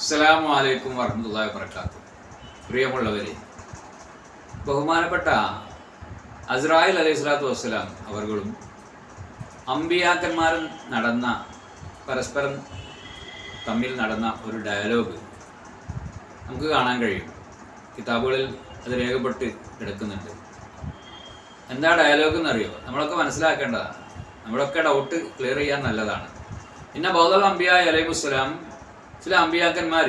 അസ്സലാമു അലൈക്കും വറഹമുല്ലാ വർക്കാത്തു പ്രിയമുള്ളവരെ ബഹുമാനപ്പെട്ട അസ്രായിൽ അലൈഹി സ്വലാത്തു വസ്സലാം അവർകളും അമ്പിയാക്കന്മാരും നടന്ന പരസ്പരം തമ്മിൽ നടന്ന ഒരു ഡയലോഗ് നമുക്ക് കാണാൻ കഴിയും. കിതാബുകളിൽ അത് രേഖപ്പെട്ട് കിടക്കുന്നുണ്ട്. എന്താ ഡയലോഗ് എന്നറിയോ? നമ്മളൊക്കെ മനസ്സിലാക്കേണ്ടതാണ്. നമ്മളൊക്കെ ഡൗട്ട് ക്ലിയർ ചെയ്യാൻ നല്ലതാണ്. പിന്നെ ബൗദൽ അംബിയ അലൈഹിസ്സലാം ചില അമ്പിയാക്കന്മാർ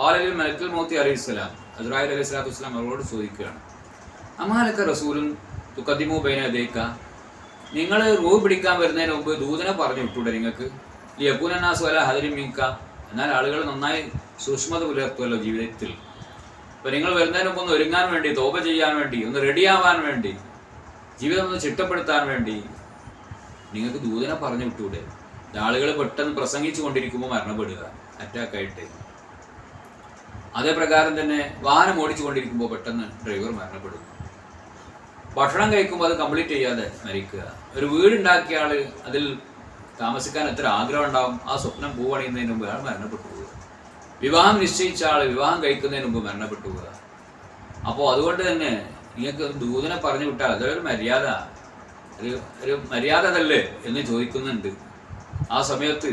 ഹാലലിൽ മലക്കൽ മോത്തി അലൈഹി സ്വലാം അസ്രായിൽ അലൈഹി സ്വലാത്തു വസ്ലാം അവരോട് ചോദിക്കുകയാണ്. അമാലക്ക റസൂലും തുക്കത്തിമു ബൈന ദേക്ക നിങ്ങൾ റൂ പിടിക്കാൻ വരുന്നതിന് മുമ്പ് ദൂതനെ പറഞ്ഞു വിട്ടൂടെ നിങ്ങൾക്ക്? ഈ യക്കൂനാസ് വല ഹദരി മീക്ക എന്നാൽ ആളുകൾ നന്നായി സൂക്ഷ്മത പുലർത്തുമല്ലോ ജീവിതത്തിൽ. അപ്പോൾ നിങ്ങൾ വരുന്നതിന് മുമ്പ് ഒന്ന് ഒരുങ്ങാൻ വേണ്ടി തോപ ചെയ്യാൻ വേണ്ടി ഒന്ന് റെഡിയാവാൻ വേണ്ടി ജീവിതം ഒന്ന് ചിട്ടപ്പെടുത്താൻ വേണ്ടി നിങ്ങൾക്ക് ദൂതനെ പറഞ്ഞു വിട്ടൂടെ ആളുകൾ പെട്ടെന്ന് പ്രസംഗിച്ചു കൊണ്ടിരിക്കുമ്പോൾ മരണപ്പെടുക. അറ്റാക്കായിട്ട് അതേപ്രകാരം തന്നെ വാഹനം ഓടിച്ചുകൊണ്ടിരിക്കുമ്പോൾ പെട്ടെന്ന് ഡ്രൈവർ മരണപ്പെടുന്നു ഭക്ഷണം കഴിക്കുമ്പോൾ അത് കംപ്ലീറ്റ് ചെയ്യാതെ മരിക്കുക. ഒരു വീടുണ്ടാക്കിയ ആൾ അതിൽ താമസിക്കാൻ എത്ര ആഗ്രഹം ഉണ്ടാവും ആ സ്വപ്നം പൂവണിയുന്നതിന് മുമ്പ് അയാൾ മരണപ്പെട്ടു പോവുക. വിവാഹം നിശ്ചയിച്ച ആൾ വിവാഹം കഴിക്കുന്നതിന് മുമ്പ് മരണപ്പെട്ടു പോവുക. അപ്പോൾ അതുകൊണ്ട് തന്നെ നിങ്ങൾക്ക് ദൂതനെ പറഞ്ഞു വിട്ടാൽ അതൊരു മര്യാദ ഒരു ഒരു മര്യാദ അതല്ലേ എന്ന് ചോദിക്കുന്നുണ്ട്. ആ സമയത്ത്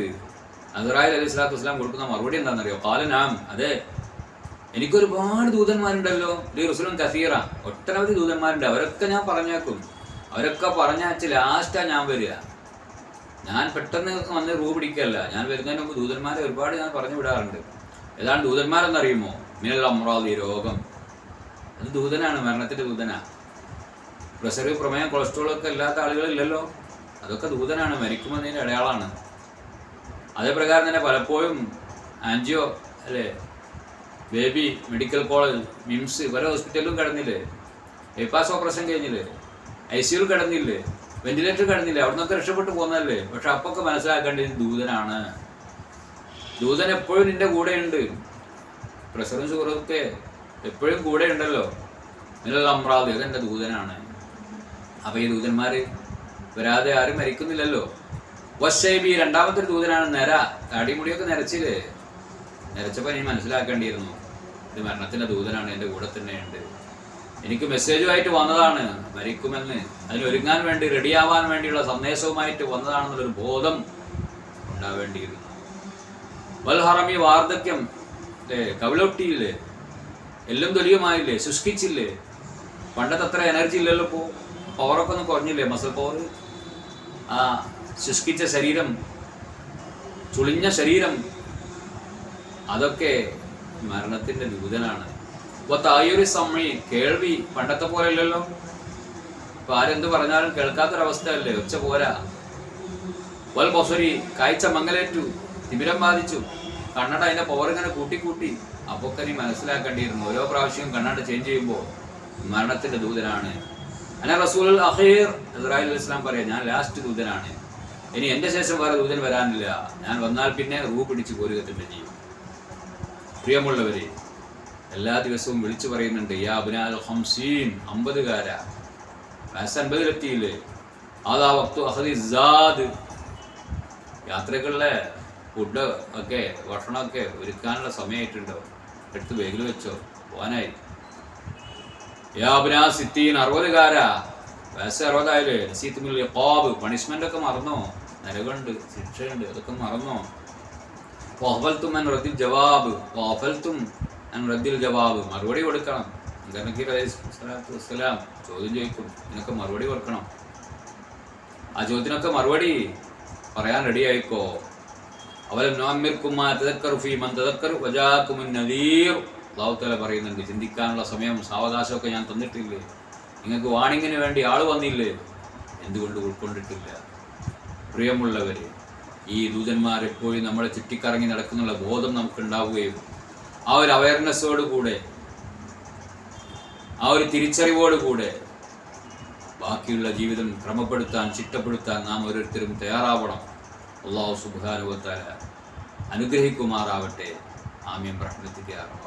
അസറായി അലൈഹി സ്വലാത്തു വസ്സലാം കൊടുക്കുന്ന മറുപടി എന്താണെന്നറിയോ? കാലനാം അതെ. എനിക്കൊരുപാട് ദൂതന്മാരുണ്ടല്ലോ. ഈ റസുലും കസീറ. ഒട്ടനവധി ദൂതന്മാരുണ്ട്. അവരൊക്കെ ഞാൻ പറഞ്ഞേക്കും. അവരൊക്കെ പറഞ്ഞാച്ച് ലാസ്റ്റാ ഞാൻ വരിക. ഞാൻ പെട്ടെന്ന് വന്ന് റൂ പിടിക്കല്ല. ഞാൻ വരുന്നതിന് മുമ്പ് ദൂതന്മാരെ ഒരുപാട് ഞാൻ പറഞ്ഞു വിടാറുണ്ട്. ഏതാണ് ദൂതന്മാരെന്നറിയുമോ? മിനൽ അമ്രാദി രോഗം. അത് ദൂതനാണ് മരണത്തിന്റെ ദൂതനാ. പ്രഷർ പ്രമേയം കൊളസ്ട്രോൾ ഒക്കെ ഇല്ലാത്ത ആളുകളില്ലല്ലോ. അതൊക്കെ ദൂതനാണ്. മരിക്കുമെന്നതിന്റെ അടയാളമാണ്. അതേ പ്രകാരം തന്നെ പലപ്പോഴും ആൻജിയോ അല്ലേ ബേബി മെഡിക്കൽ കോളേജ് മിംസ് പല ഹോസ്പിറ്റലിലും കിടന്നില്ലേ? ബൈപ്പാസ് ഓപ്പറേഷൻ കഴിഞ്ഞില്ലേ? ഐ സിയുൽ കിടന്നില്ലേ? വെന്റിലേറ്റർ കിടന്നില്ലേ? അവിടെ നിന്നൊക്കെ രക്ഷപ്പെട്ടു പോകുന്നതല്ലേ? പക്ഷെ അപ്പൊക്കെ മനസ്സിലാക്കേണ്ടത് ദൂതനാണ്. ദൂതൻ എപ്പോഴും നിന്റെ കൂടെയുണ്ട്. പ്രഷറും ഷുഗറും ഒക്കെ എപ്പോഴും കൂടെ ഉണ്ടല്ലോ നിങ്ങളുടെ അമ്രാദ് ഇതെന്റെ ദൂതനാണ്. അപ്പൊ ഈ ദൂതന്മാര് വരാതെ ആരും മരിക്കുന്നില്ലല്ലോ. വശൈബി രണ്ടാമത്തെ ഒരു ദൂതനാണ് നിര. താടിമുടിയൊക്കെ നിരച്ചിൽ. നിരച്ചപ്പോൾ ഇനി മനസ്സിലാക്കേണ്ടിയിരുന്നു. ഇത് മരണത്തിന്റെ ദൂതനാണ് എന്റെ കൂടെ തന്നെയുണ്ട്. എനിക്ക് മെസ്സേജുമായിട്ട് വന്നതാണ് മരിക്കുമെന്ന്. അതിനൊരുങ്ങാൻ വേണ്ടി റെഡിയാവാൻ വേണ്ടിയുള്ള സന്ദേശവുമായിട്ട് വന്നതാണെന്നുള്ളൊരു ബോധം ഉണ്ടാവേണ്ടിയിരുന്നു. വൽഹറമി വാർദ്ധക്യം അല്ലേ കവിളൊട്ടിയില്ലേ എല്ലും തൊലിയുമായില്ലേ ശുഷ്കിച്ചില്ലേ പണ്ടത്തെ അത്ര എനർജി ഇല്ലല്ലോ ഇപ്പോൾ പവറൊക്കെ ഒന്ന് കുറഞ്ഞില്ലേ മസിൽ പവർ ആ ശുഷ്കിച്ച ശരീരം ചുളിഞ്ഞ ശരീരം അതൊക്കെ മരണത്തിന്റെ ദൂതനാണ്. ഇപ്പൊ തായൊരു സമയം കേൾവി പണ്ടത്തെ പോലെ അല്ലല്ലോ ഇപ്പൊ ആരെന്ത് പറഞ്ഞാലും കേൾക്കാത്തൊരവസ്ഥയല്ലേ ഒച്ച പോരാ. വൽ ബൊസരി കാഴ്ച മങ്ങലേറ്റു തിമിരം ബാധിച്ചു. കണ്ണട അതിന്റെ പവർ ഇങ്ങനെ കൂട്ടിക്കൂട്ടി. കൂട്ടി അപ്പൊക്കെ നീ മനസ്സിലാക്കേണ്ടിയിരുന്നു ഓരോ പ്രാവശ്യവും കണ്ണട ചേഞ്ച് ചെയ്യുമ്പോൾ മരണത്തിന്റെ ദൂതനാണ്. അന റസൂൽ ഇസ്രായേൽ ഇസ്ലാം പറയാം ഞാൻ ലാസ്റ്റ് ദൂതനാണ്. ഇനി എന്റെ ശേഷം വേറെ ദൂതൻ വരാനില്ല. ഞാൻ വന്നാൽ പിന്നെ റൂ പിടിച്ച് പോരുക തന്നെ ചെയ്യും. പ്രിയമുള്ളവരെ എല്ലാ ദിവസവും വിളിച്ചു പറയുന്നുണ്ട് യാ അബിനാൽ ഹംസീൻ അമ്പതുകാര. വയസ്സ് അൻപതിലെത്തിയില്ലേ അതാ വക്തു അഹദി സാദ് യാത്രകളിലെ ഫുഡ് ഒക്കെ ഭക്ഷണമൊക്കെ ഒരുക്കാനുള്ള സമയമായിട്ടുണ്ടോ? എടുത്ത് ബാഗിൽ വെച്ചോ പോകാനായി യാബിനാ സിത്തീൻ അറുപതുകാരാ. വയസ്സ് അറുപതായാലേ നസീത്തുമിൽ യഖാബ് പണിഷ്മെന്റ് ഒക്കെ മറന്നോ? നരകുണ്ട് ശിക്ഷയുണ്ട് അതൊക്കെ മറന്നോ? വഹഫൽത്തും അൻ റദ്ദിൽ ജവാബ്. വഹഫൽത്തും അൻ റദ്ദിൽ ജവാബ്. മറുപടി കൊടുക്കണം. നബി അലൈഹി സ്വലാത്തു വസ്സലാം ചോദ്യം ചോദിക്കും. ഇതിനൊക്കെ മറുപടി കൊടുക്കണം. ആ ചോദ്യത്തിനൊക്കെ മറുപടി പറയാൻ റെഡി ആയിക്കോ? അവലം നോമ്മിർക്കും ഫീ മൻ തദക്കറു വജാക്കുമുൻ നദീർ. അള്ളാഹുത്തല പറയുന്നുണ്ട് ചിന്തിക്കാനുള്ള സമയം സാവകാശമൊക്കെ ഞാൻ തന്നിട്ടില്ലേ? നിങ്ങൾക്ക് വാണിങ്ങിന് വേണ്ടി ആൾ വന്നില്ലേ? എന്തുകൊണ്ട് ഉൾക്കൊണ്ടിട്ടില്ല? പ്രിയമുള്ളവര് ഈ ദൂതന്മാർ എപ്പോഴും നമ്മളെ ചുറ്റിക്കറങ്ങി നടക്കുന്നുള്ള ബോധം നമുക്കുണ്ടാവുകയും ആ ഒരു അവയർനെസ്സോട് കൂടെ ആ ഒരു തിരിച്ചറിവോട് കൂടെ ബാക്കിയുള്ള ജീവിതം ക്രമപ്പെടുത്താൻ ചിട്ടപ്പെടുത്താൻ നാം ഓരോരുത്തരും തയ്യാറാവണം. അള്ളാഹു സുബാനുവത്താല അനുഗ്രഹിക്കുമാറാവട്ടെ. ആമ്യം റഹ്മത്തിക്ക് അറഹ്മ